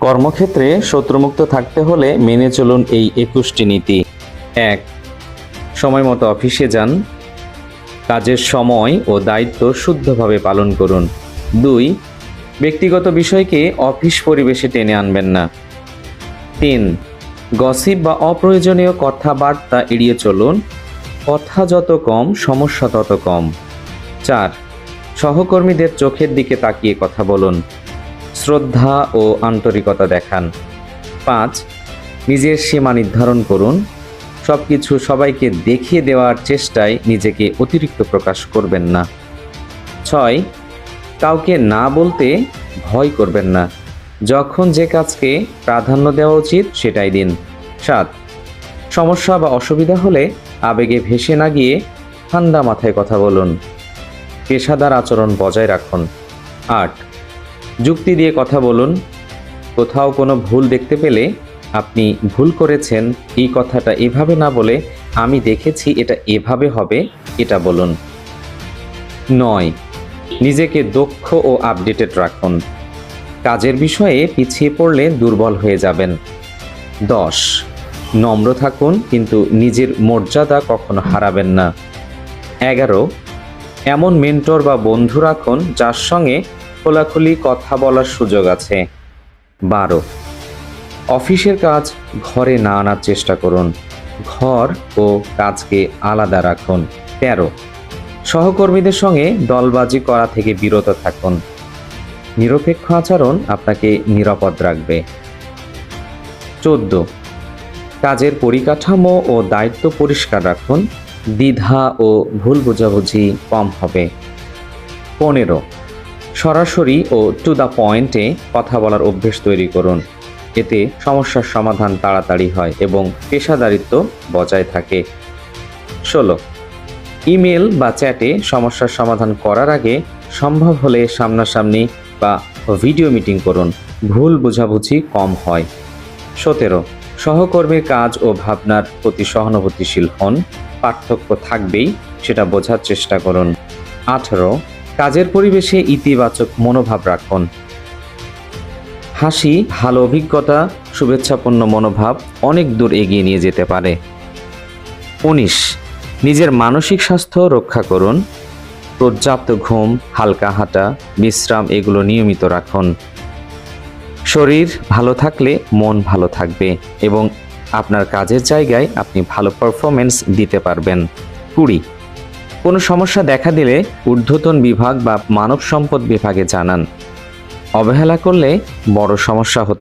কর্মক্ষেত্রে শত্রুমুক্ত থাকতে হলে মেনে চলুন এই একুশটি নীতি। এক, সময় মতো অফিসে যান। কাজের সময় ও দায়িত্ব শুদ্ধভাবে পালন করুন। দুই, ব্যক্তিগত বিষয়কে অফিস পরিবেশে টেনে আনবেন না। তিন, গসিপ বা অপ্রয়োজনীয় কথাবার্তা এড়িয়ে চলুন। কথা যত কম, সমস্যা তত কম। চার, সহকর্মীদের চোখের দিকে তাকিয়ে কথা বলুন। শ্রদ্ধা ও আন্তরিকতা দেখান। পাঁচ, নিজের সীমা নির্ধারণ করুন। সব কিছু সবাইকে দেখিয়ে দেওয়ার চেষ্টায় নিজেকে অতিরিক্ত প্রকাশ করবেন না। ছয়, কাউকে না বলতে ভয় করবেন না। যখন যে কাজকে প্রাধান্য দেওয়া উচিত সেটাই দিন। সাত, সমস্যা বা অসুবিধা হলে আবেগে ভেসে না গিয়ে ঠান্ডা মাথায় কথা বলুন। পেশাদার আচরণ বজায় রাখুন। আট যুক্তি দিয়ে কথা বলুন। কোথাও কোনো ভুল দেখতে পেলে আপনি ভুল করেছেন, এই কথাটা এভাবে না বলে, আমি দেখেছি এটা এভাবে হবে, এটা বলুন। নয়, নিজেকে দক্ষ ও আপডেটেড রাখুন। কাজের বিষয়ে পিছিয়ে পড়লে দুর্বল হয়ে যাবেন। দশ, নম্র থাকুন, কিন্তু নিজের মর্যাদা কখনো হারাবেন না। এগারো, এমন মেন্টর বা বন্ধু রাখুন যার সঙ্গে খোলাখুলি কথা বলার সুযোগ আছে। বারো। অফিসের কাজ ঘরে না আনার চেষ্টা করুন। ঘর ও কাজকে আলাদা রাখুন। তেরো। সহকর্মীদের সঙ্গে দলবাজি করা থেকে বিরত থাকুন। নিরপেক্ষ আচরণ আপনাকে নিরাপদ রাখবে। চোদ্দ। কাজের পরিকাঠামো ও দায়িত্ব পরিষ্কার রাখুন। দ্বিধা ও ভুল বোঝাবুঝি কম হবে। পনেরো। সরাসরি ও টু দ্য পয়েন্টে কথা বলার অভ্যেস তৈরি করুন। এতে সমস্যার সমাধান তাড়াতাড়ি হয় এবং পেশাদারিত্ব বজায় থাকে। ষোলো। ইমেল বা চ্যাটে সমস্যার সমাধান করার আগে সম্ভব হলে সামনাসামনি বা ভিডিও মিটিং করুন। ভুল বোঝাবুঝি কম হয়। সতেরো। সহকর্মীর কাজ ও ভাবনার প্রতি সহানুভূতিশীল হন। পার্থক্য থাকবেই, সেটা বোঝার চেষ্টা করুন। আঠারো। কাজের পরিবেশে ইতিবাচক মনোভাব রাখুন। হাসি, ভালো অভিজ্ঞতা, শুভেচ্ছাপূর্ণ মনোভাব অনেক দূর এগিয়ে নিয়ে যেতে পারে। উনিশ, নিজের মানসিক স্বাস্থ্য রক্ষা করুন। পর্যাপ্ত ঘুম, হালকা হাঁটা, বিশ্রাম এগুলো নিয়মিত রাখুন। শরীর ভালো থাকলে মন ভালো থাকবে এবং আপনার কাজের জায়গায় আপনি ভালো পারফরমেন্স দিতে পারবেন। কুড়ি কোনো সমস্যা দেখা দিলে ঊর্ধ্বতন বিভাগ বা মানব সম্পদ বিভাগে জানান। অবহেলা করলে বড় সমস্যা হতে